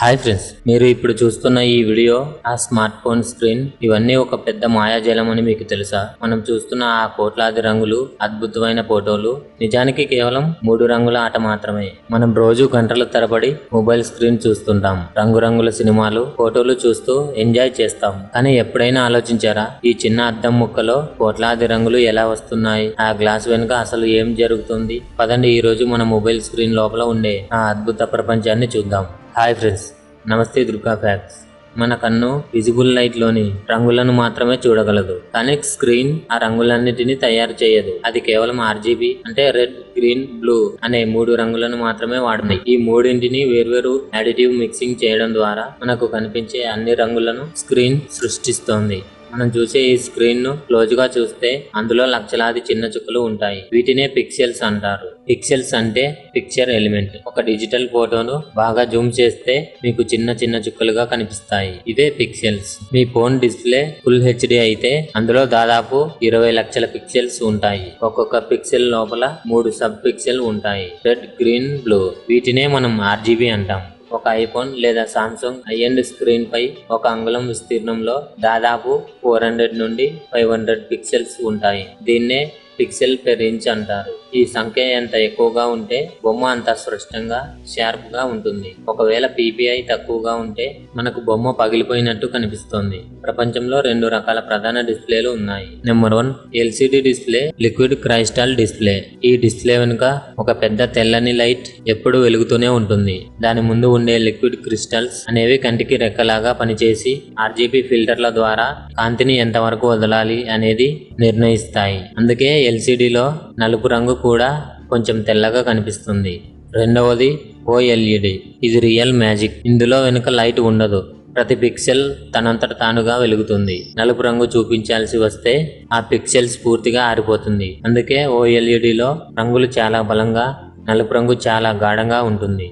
Hi friends మీరు ఇప్పుడు చూస్తున్న ఈ వీడియో ఆ స్మార్ట్ ఫోన్ స్క్రీన్ ఇవన్నీ ఒక పెద్ద మాయాజలం అని మీకు తెలుసా? మనం చూస్తున్న ఆ కోట్లాది రంగులు అద్భుతమైన ఫోటోలు నిజానికి కేవలం మూడు రంగుల ఆట మాత్రమే. మనం రోజు గంటల తరబడి మొబైల్ స్క్రీన్ చూస్తుంటాం. రంగురంగుల సినిమాలు ఫోటోలు చూస్తూ ఎంజాయ్ చేస్తాం. కానీ ఎప్పుడైనా ఆలోచించారా? ఈ చిన్న అద్దం ముక్కలో కోట్లాది రంగులు ఎలా వస్తున్నాయి? ఆ గ్లాస్ వెనుక అసలు ఏం జరుగుతుంది? పదండి ఈ రోజు మన మొబైల్ స్క్రీన్ లోపల ఉండే ఆ అద్భుత ప్రపంచాన్ని చూద్దాం. హాయ్ ఫ్రెండ్స్ నమస్తే దుర్గా ఫ్యాక్స్ మన కన్ను విజిబుల్ లైట్లోని రంగులను మాత్రమే చూడగలదు. కానీ స్క్రీన్ ఆ రంగులన్నిటినీ తయారు చేయదు. అది కేవలం ఆర్జీబీ అంటే రెడ్ గ్రీన్ బ్లూ అనే మూడు రంగులను మాత్రమే వాడుతాయి. ఈ మూడింటిని వేర్వేరు యాడిటివ్ మిక్సింగ్ చేయడం ద్వారా మనకు కనిపించే అన్ని రంగులను స్క్రీన్ సృష్టిస్తోంది. మనం చూసే ఈ స్క్రీన్ను క్లోజ్గా చూస్తే అందులో లక్షలాది చిన్న చుక్కలు ఉంటాయి. వీటినే పిక్సెల్స్ అంటారు. పిక్సెల్స్ అంటే పిక్చర్ ఎలిమెంట్ ఒక డిజిటల్ ఫోటోను బాగా జూమ్ చేస్తే మీకు చిన్న చిన్న చుక్కలుగా కనిపిస్తాయి. ఇవే పిక్సెల్స్ మీ ఫోన్ డిస్ప్లే ఫుల్ హెచ్డి అయితే అందులో దాదాపు ఇరవై లక్షల పిక్సెల్స్ ఉంటాయి. ఒక్కొక్క పిక్సెల్ లోపల మూడు సబ్ పిక్సెల్ ఉంటాయి. రెడ్ గ్రీన్ బ్లూ వీటినే మనం ఆర్జీబీ అంటాం. ఒక ఐఫోన్ లేదా సామ్సంగ్ ఐఎండ్ స్క్రీన్ పై ఒక అంగుళం విస్తీర్ణంలో దాదాపు ఫోర్ హండ్రెడ్ నుండి ఫైవ్ హండ్రెడ్ పిక్సెల్స్ ఉంటాయి. దీన్నే పిక్సెల్ పెర్ ఇంచ్ అంటారు. ఈ సంఖ్య ఎంత ఎక్కువగా ఉంటే బొమ్మ అంత స్పష్టంగా షార్ప్గా ఉంటుంది. ఒకవేళ పీపీఐ తక్కువగా ఉంటే మనకు బొమ్మ పగిలిపోయినట్టు కనిపిస్తుంది. ప్రపంచంలో రెండు రకాల ప్రధాన డిస్ప్లేలు ఉన్నాయి. Number one LCD display liquid crystal display. ఈ డిస్ప్లే వెనుక ఒక పెద్ద తెల్లని లైట్ ఎప్పుడు వెలుగుతూనే ఉంటుంది. దాని ముందు ఉండే లిక్విడ్ క్రిస్టల్స్ అనేవి కంటికి రెక్కలాగా పనిచేసి ఆర్జీబీ ఫిల్టర్ల ద్వారా కాంతిని ఎంతవరకు వదలాలి అనేది నిర్ణయిస్తాయి. అందుకే ఎల్సిడిలో నలుపు రంగు కూడా కొంచెం తెల్లగా కనిపిస్తుంది. రెండవది ఓఎల్ఈడి ఇది రియల్ మ్యాజిక్. ఇందులో వెనుక లైట్ ఉండదు. ప్రతి పిక్సెల్ తనంతట తానుగా వెలుగుతుంది. నలుపు రంగు చూపించాల్సి వస్తే ఆ పిక్సెల్స్ పూర్తిగా ఆరిపోతుంది. అందుకే ఓఎల్ఈడిలో రంగులు చాలా బలంగా నలుపు రంగు చాలా గాఢంగా ఉంటుంది.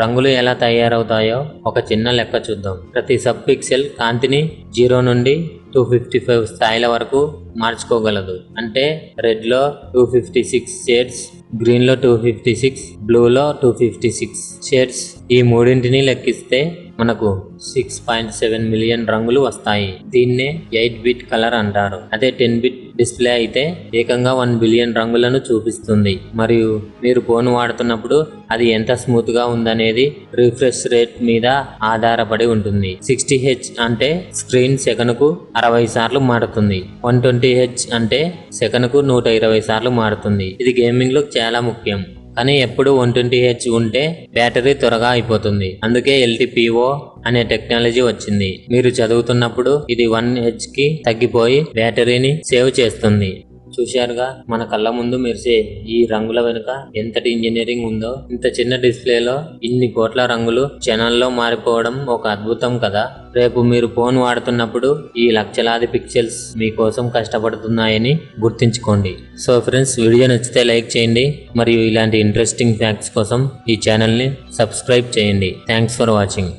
రంగులు ఎలా తయారవుతాయో ఒక చిన్న లెక్క చూద్దాం. ప్రతి సబ్ పిక్సెల్ కాంతిని జీరో నుండి టూ ఫిఫ్టీ ఫైవ్ స్థాయిల వరకు మార్చుకోగలదు. అంటే రెడ్లో టూ ఫిఫ్టీ సిక్స్ షేడ్స్ గ్రీన్లో టూ ఫిఫ్టీ సిక్స్ బ్లూలో టూ ఫిఫ్టీ సిక్స్ షేడ్స్. ఈ మూడింటిని లెక్కిస్తే మనకు సిక్స్ పాయింట్ సెవెన్ మిలియన్ రంగులు వస్తాయి. దీన్నే ఎయిట్ బిట్ కలర్ అంటారు. అదే టెన్ బిట్ డిస్ప్లే అయితే ఏకంగా వన్ బిలియన్ రంగులను చూపిస్తుంది. మరియు మీరు ఫోన్ వాడుతున్నప్పుడు అది ఎంత స్మూత్గా ఉందనేది రిఫ్రెష్ రేట్ మీద ఆధారపడి ఉంటుంది. సిక్స్టీ హెచ్ అంటే స్క్రీన్ సెకనుకు అరవై సార్లు మారుతుంది. వన్ ట్వంటీ హెచ్ అంటే సెకనుకు నూట ఇరవై సార్లు మారుతుంది. ఇది గేమింగ్లో చాలా ముఖ్యం. కానీ ఎప్పుడు వన్ ట్వంటీ హెచ్ ఉంటే బ్యాటరీ త్వరగా అయిపోతుంది. అందుకే ఎల్టీపీఓ అనే టెక్నాలజీ వచ్చింది. మీరు చదువుతున్నప్పుడు ఇది వన్ హెచ్కి తగ్గిపోయి బ్యాటరీని సేవ్ చేస్తుంది. చూశారుగా మన కళ్ళ ముందు మెరిసే ఈ రంగుల వెనుక ఎంతటి ఇంజనీరింగ్ ఉందో ఇంత చిన్న డిస్ప్లేలో ఇన్ని కోట్ల రంగులు క్షణాల్లో మారిపోవడం ఒక అద్భుతం కదా. రేపు మీరు ఫోన్ వాడుతున్నప్పుడు ఈ లక్షలాది పిక్సెల్స్ మీకోసం కష్టపడుతున్నాయని గుర్తుంచుకోండి. సో ఫ్రెండ్స్ వీడియో నచ్చితే లైక్ చేయండి మరియు ఇలాంటి ఇంట్రెస్టింగ్ ఫ్యాక్ట్స్ కోసం ఈ ఛానల్ని సబ్స్క్రైబ్ చేయండి. Thanks for watching.